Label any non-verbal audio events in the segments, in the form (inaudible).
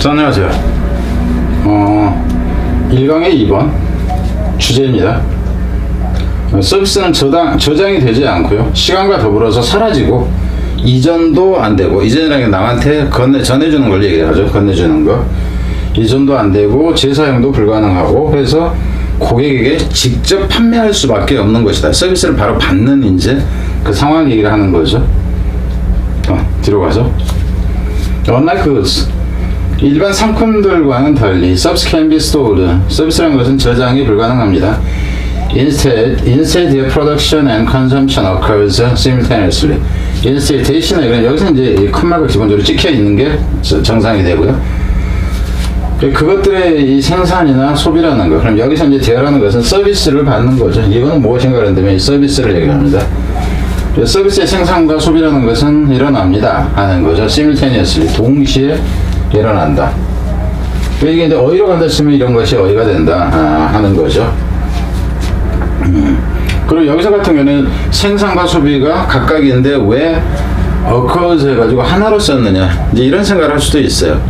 자, 안녕하세요. 어, 1강의 2번 주제입니다. 어, 서비스는 저장, 저장이 되지 않고요. 시간과 더불어서 사라지고 이전도 안 되고 이전이라는 게 남한테 건네, 전해주는 걸 얘기하죠. 건네주는 거. 이전도 안 되고 재사용도 불가능하고 해서 고객에게 직접 판매할 수밖에 없는 것이다. 서비스를 바로 받는 이제 그 상황 얘기를 하는 거죠. 어, 뒤로 가서. Unlike goods, 일반 상품들과는 달리 서비스 can be stored. 서비스라는 것은 저장이 불가능합니다. Instead, instead their production and consumption occurs simultaneously. Instead 대신에 그냥 여기서 이제 이 컴마가 기본적으로 찍혀 있는 게 저- 정상이 되고요. 그것들의 이 생산이나 소비라는 거. 그럼 여기서 이제 대화라는 것은 서비스를 받는 거죠. 이거는 무엇인가 그런다면 이 서비스를 얘기합니다. 서비스의 생산과 소비라는 것은 일어납니다 하는 거죠. simultaneously 동시에 일어난다. 이게 이제 어디로 간다 치면 이런 것이 어디가 된다 아, 하는 거죠. 음. 그리고 여기서 같은 경우는 생산과 소비가 각각인데 왜 occurs 해가지고 하나로 썼느냐 이제 이런 생각을 할 수도 있어요.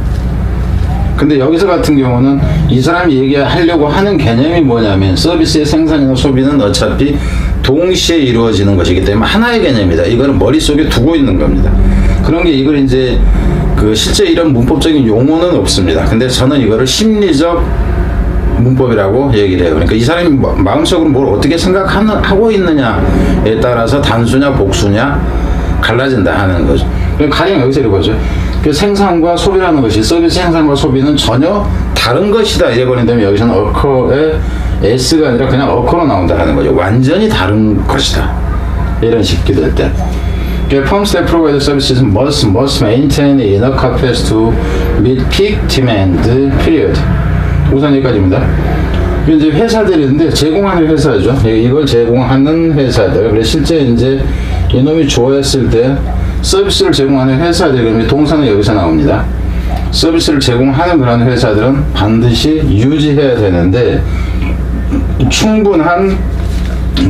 근데 여기서 같은 경우는 이 사람이 얘기하려고 하는 개념이 뭐냐면 서비스의 생산이나 소비는 어차피 동시에 이루어지는 것이기 때문에 하나의 개념이다. 이거는 머릿속에 두고 있는 겁니다. 그런 게 이걸 이제 그 실제 이런 문법적인 용어는 없습니다. 근데 저는 이거를 심리적 문법이라고 얘기를 해요. 그러니까 이 사람이 마- 마음속으로 뭘 어떻게 생각하고 있느냐에 따라서 단수냐 복수냐 갈라진다 하는 거죠. 그럼 가령 여기서 보죠. 그 생산과 소비라는 것이 서비스 생산과 소비는 전혀 다른 것이다. 이래 버린다면 여기서는 어커의 s가 아니라 그냥 어커로 나온다 하는 거죠. 완전히 다른 것이다. 이런 식이 될 때. Firms that provide services must, must maintain enough capacity to meet peak demand period. 우선 여기까지입니다. 이제 회사들이 있는데 제공하는 회사죠. 이걸 제공하는 회사들. 그래서 실제 이제 이놈이 좋아했을 때 서비스를 제공하는 회사들, 그러면 동사는 여기서 나옵니다. 서비스를 제공하는 그런 회사들은 반드시 유지해야 되는데 충분한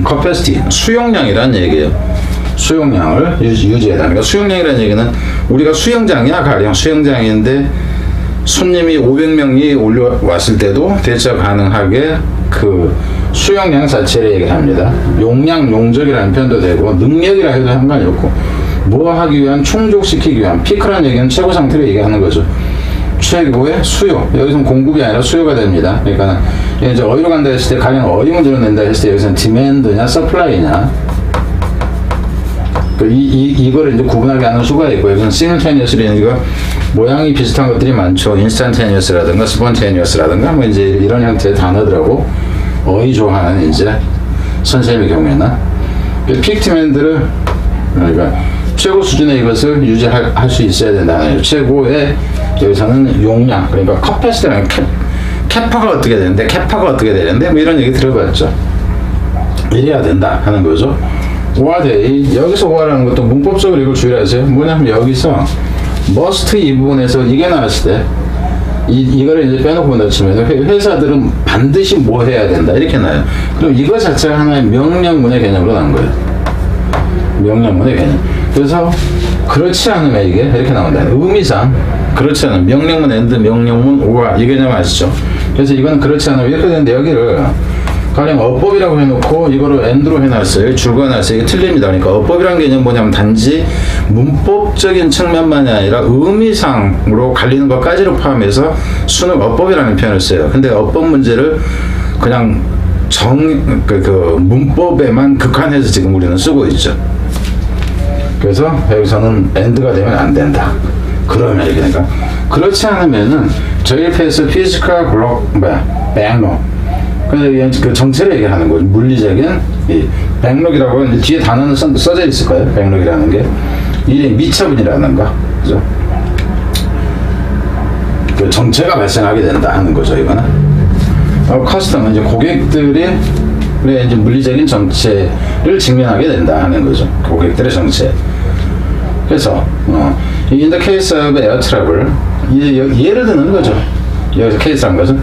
커패시티 수용량이라는 얘기예요. 수용량을 유지, 됩니다. 그러니까 수용량이라는 얘기는 우리가 수영장이야 가령 수영장인데 손님이 500명이 올려왔을 때도 대처 가능하게 그 수용량 자체를 얘기합니다. 용량, 용적이라는 표현도 되고 능력이라 해도 상관이 없고 뭐 하기 위한 충족시키기 위한 피크라는 얘기는 최고 상태를 얘기하는 거죠. 최고의 수요. 여기서는 공급이 아니라 수요가 됩니다. 그러니까 이제 어디로 간다 했을 때 가령 어디 문제로 낸다 했을 때 여기서는 디맨드냐 서플라이냐 그 이, 이, 이거를 이제 구분하게 하는 수가 있고 여기는 simultaneous라는 이거 모양이 비슷한 것들이 많죠. instantaneous라든가 spontaneous라든가 뭐 이제 이런 형태의 단어들하고 어휘 조하는 이제 선생님의 경우에는 픽트맨들을 그러니까 최고 수준의 이것을 유지할 할수 있어야 된다는. 최고의 여기서는 용량 그러니까 커패시티라는 캐, 캐파가 어떻게 되는데 캐파가 어떻게 되는데 뭐 이런 얘기 들어봤죠. 이래야 된다 하는 거죠. 오화데이 여기서 오화라는 것도 문법적으로 이걸 주의하세요. 뭐냐면 여기서 must 이 부분에서 이게 나왔을 때 이, 이거를 이제 빼놓고 회- 회사들은 반드시 뭐 해야 된다 이렇게 나요. 그럼 이거 자체가 하나의 명령문의 개념으로 나온 거예요. 명령문의 개념. 그래서 그렇지 않으면 이게 이렇게 나온다. 의미상 그렇지 않으면 명령문 엔드 명령문 오화 이 개념 아시죠? 그래서 이거는 그렇지 않으면 이렇게 되는데 여기를 가령 어법이라고 해놓고 이거를 엔드로 해놨어요. 줄거놨어요. 이게 틀립니다. 그러니까 어법이라는 개념 뭐냐면 단지 문법적인 측면만이 아니라 의미상으로 갈리는 것까지를 포함해서 수능 어법이라는 표현을 써요. 근데 어법 문제를 그냥 정, 그, 그 문법에만 극한해서 지금 우리는 쓰고 있죠. 그래서 여기서는 엔드가 되면 안 된다. 그러면 이렇게 되니까 그렇지 않으면은 저희 패스 피지컬 블록 뭐야 백록 그래서 그 정체를 얘기하는 거죠. 물리적인 이 백록이라고 하는 뒤에 단어는 써, 써져 있을 거예요. 백록이라는 게 일의 미처분이라는 거 그죠? 그 정체가 발생하게 된다 하는 거죠. 이거는 어, 커스텀은 이제 고객들의 의 이제 물리적인 정체를 직면하게 된다 하는 거죠. 고객들의 정체. 그래서 어, in the case of air 예를 드는 거죠. 여기서 케이스한 것은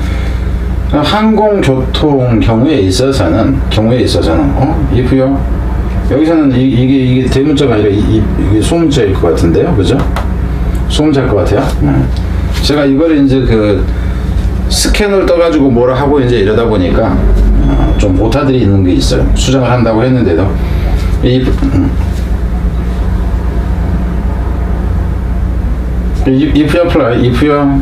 항공교통 경우에 있어서는 경우에 있어서는 어 if요 여기서는 이, 이게 이게 대문자가 아니라 이, 이, 게 소문자일 것 같은데요, 그죠? 소문자일 것 같아요. 음. 제가 이걸 이제 그 스캐너를 떠가지고 뭐라 하고 이제 이러다 보니까 어, 좀 오타들이 있는 게 있어요. 수정을 한다고 했는데도 이 음. 이- if you apply, if you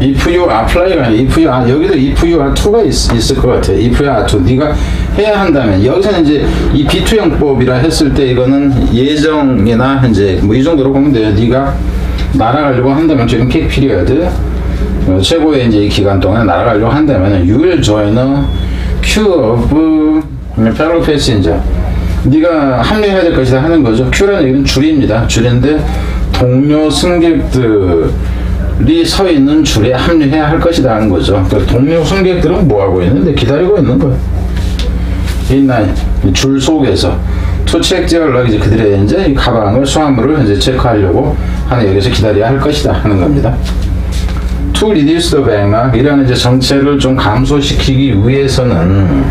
if you apply가 if you are, 여기도 if you are to가 있, 있을 것 같아요. if you are to 네가 해야 한다면 여기서는 이제 이 B2형법이라 했을 때 이거는 예정이나 이제 뭐 이 정도로 보면 돼요. 네가 날아가려고 한다면 지금 킥 피리어드 어, 최고의 이제 이 기간 동안 날아가려고 한다면 join a queue of fellow passenger 네가 합류해야 될 것이다 하는 거죠. 큐라는 얘기는 줄입니다. 줄인데 동료 승객들이 서 있는 줄에 합류해야 할 것이다 하는 거죠. 동료 승객들은 뭐 하고 있는데 기다리고 있는 거예요. 이줄 속에서 제어를 이제 그들의 이제 이 가방을 수화물을 이제 체크하려고 하는 여기서 기다려야 할 것이다 하는 겁니다. To reduce the backlog 이라는 이제 정체를 좀 감소시키기 위해서는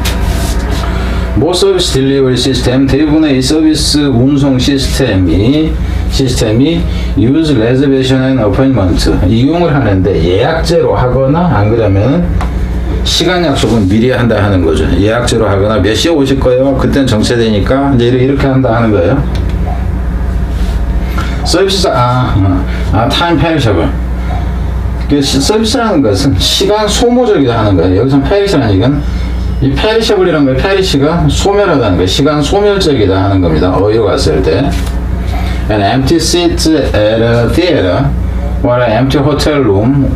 모 서비스 딜리버리 시스템 대부분의 이 서비스 운송 시스템이 시스템이 use reservation and appointment 이용을 하는데 예약제로 하거나 안 그러면 시간 약속은 미리 한다 하는 거죠. 예약제로 하거나 몇 시에 오실 거예요? 그땐 정체되니까 이제 이렇게- 한다 하는 거예요. 서비스 아, 어, 아 타임 페리셔블 그 시- 서비스라는 것은 시간 소모적이다 하는 거예요. 여기서 페리시라는 얘기는 이 페리셔블이라는 거예요. 페리시가 소멸하다는 거예요. 시간 소멸적이다 하는 겁니다. 어디로 갔을 때. An empty seat at a theater or an empty hotel room.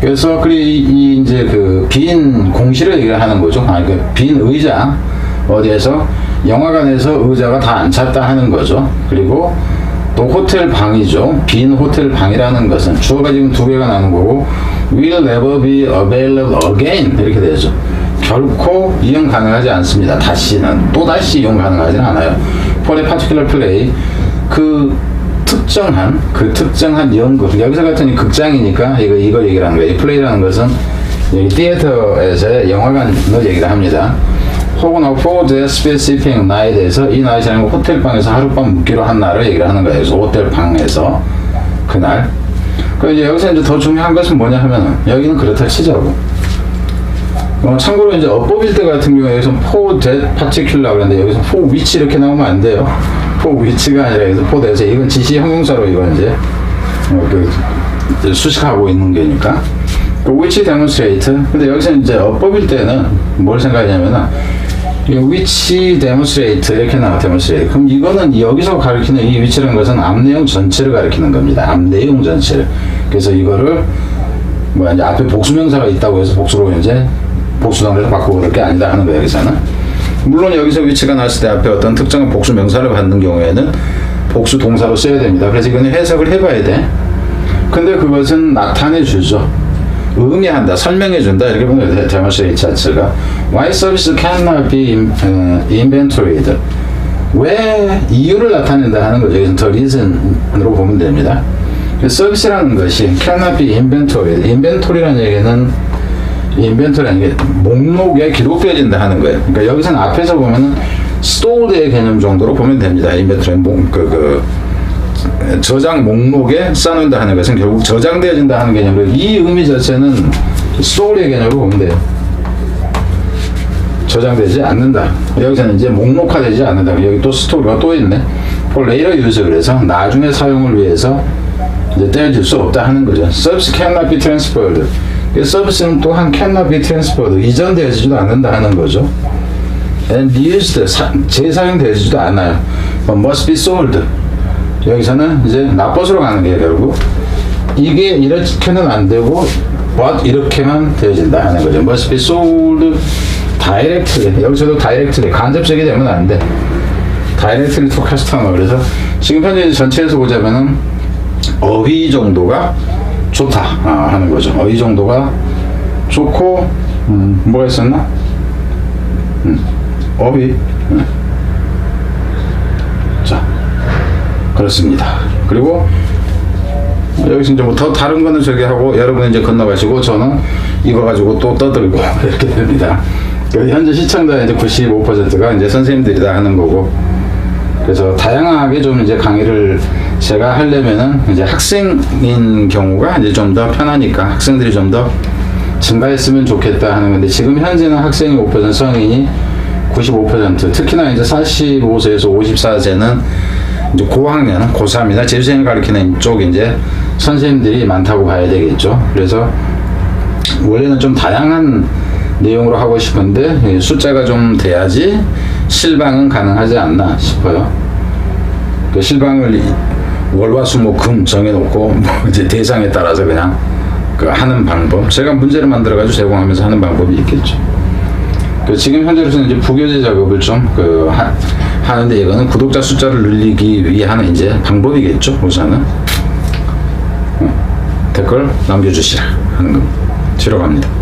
그래서 그 이, 이 이제 그 빈 공실을 얘기하는 거죠. 아니 그빈 의자 어디에서 영화관에서 의자가 다안 찼다 하는 거죠. 그리고 또 호텔 방이죠. 빈 호텔 방이라는 것은 주어가 지금 두 개가 나는 거고 will never be available again 이렇게 되죠. 결코 이용 가능하지 않습니다. 다시는 또 다시 이용 가능하지는 않아요. a particular play 그 특정한 그 특정한 연극 여기서 같은 이 극장이니까 이거 이걸 얘기를 하는 거예요. 이 플레이라는 것은 여기 티에터에서 영화관을 얘기를 합니다. 혹은 for the specific night에서 이 나이트라는 건 호텔 방에서 하룻밤 묵기로 한 날을 얘기를 하는 거예요. 그래서 호텔 방에서 그날. 그 이제 여기서 이제 더 중요한 것은 뭐냐 하면은 여기는 그렇다 치자고. 어, 참고로 이제 때 같은 경우에 여기서 for that particular 그랬는데 여기서 for which 이렇게 나오면 안 돼요. for which가 아니라 여기서 for that에서 이건 지시 형용사로 이건 이제 어, 그 수식하고 있는 게니까. 그 which demonstrate. 근데 여기서 이제 어법일 때는 뭘 생각하냐면은 이 which demonstrate 이렇게 나와 demonstrate. 그럼 이거는 여기서 가리키는 이 which라는 것은 앞 내용 전체를 가리키는 겁니다. 앞 내용 전체를. 그래서 이거를 뭐 이제 앞에 복수명사가 있다고 해서 복수로 이제 복수동사를 바꾸고 그럴 게 아니다 하는 거예요 여기서는. 물론 여기서 위치가 나왔을 때 앞에 어떤 특정한 복수 명사를 받는 경우에는 복수 동사로 써야 됩니다. 그래서 이거는 해석을 해봐야 돼. 근데 그것은 나타내 주죠. 의미한다 설명해 준다 이렇게 보면 데모스트레이트 자체가. Why service cannot be in- 어, inventoried? 왜 이유를 나타낸다 하는 거죠. 여기서 더 reason으로 보면 됩니다. 그 서비스라는 것이 cannot be inventoried. inventory라는 얘기는 인벤토리라는 게 목록에 기록되어진다 하는 거예요. 그러니까 여기서는 앞에서 보면은 stored의 개념 정도로 보면 됩니다. 인벤토리 목, 그, 그, 저장 목록에 쌓는다 하는 것은 결국 저장되어진다 하는 개념으로 이 의미 자체는 store의 개념으로 보면 돼요. 저장되지 않는다. 여기서는 이제 목록화되지 않는다. 여기 또 스토리가 또 있네. for later use 그래서 나중에 사용을 위해서 이제 떼어질 수 없다 하는 거죠. Service cannot be transferred. 그 서비스는 또한 be transferred. 이전되어지지도 않는다 하는 거죠. And used. 사, 재사용되지도 않아요. Must be sold. 여기서는 이제 나벗으로 가는 게 결국 이게 이렇게는 안 되고 but 이렇게만 되어진다 하는 거죠. must be sold directly. 여기서도 directly 간접적이 되면 안 돼. directly to customer. 그래서 지금 현재 전체에서 보자면은 어휘 정도가 좋다 아, 하는 거죠. 어휘 정도가 좋고 음, 뭐가 있었나? 음, 어휘. 음. 자 그렇습니다. 그리고 여기서 이제 뭐 더 다른 거는 저기 하고 여러분 이제 건너가시고 저는 이거 가지고 또 떠들고 (laughs) 이렇게 됩니다. 그 현재 시청자 이제 95%가 이제 선생님들이다 하는 거고 그래서 다양하게 좀 이제 강의를 제가 하려면은 이제 학생인 경우가 이제 좀 더 편하니까 학생들이 좀 더 증가했으면 좋겠다 하는 건데 지금 현재는 학생이 5% 성인이 95% 특히나 이제 45세에서 54세는 이제 고학년 고3이나 재수생을 가르치는 쪽 이제 선생님들이 많다고 봐야 되겠죠. 그래서 원래는 좀 다양한 내용으로 하고 싶은데 예, 숫자가 좀 돼야지 실방은 가능하지 않나 싶어요. 그 실방을 이- 월화수목금 정해놓고 뭐 (laughs) 이제 대상에 따라서 그냥 그 하는 방법 제가 문제를 만들어가지고 제공하면서 하는 방법이 있겠죠. 그 지금 현재로서는 이제 부교재 작업을 좀 그 하는데 이거는 구독자 숫자를 늘리기 위한 이제 방법이겠죠 우선은 어, 댓글 남겨주시라 하는 거 들어갑니다.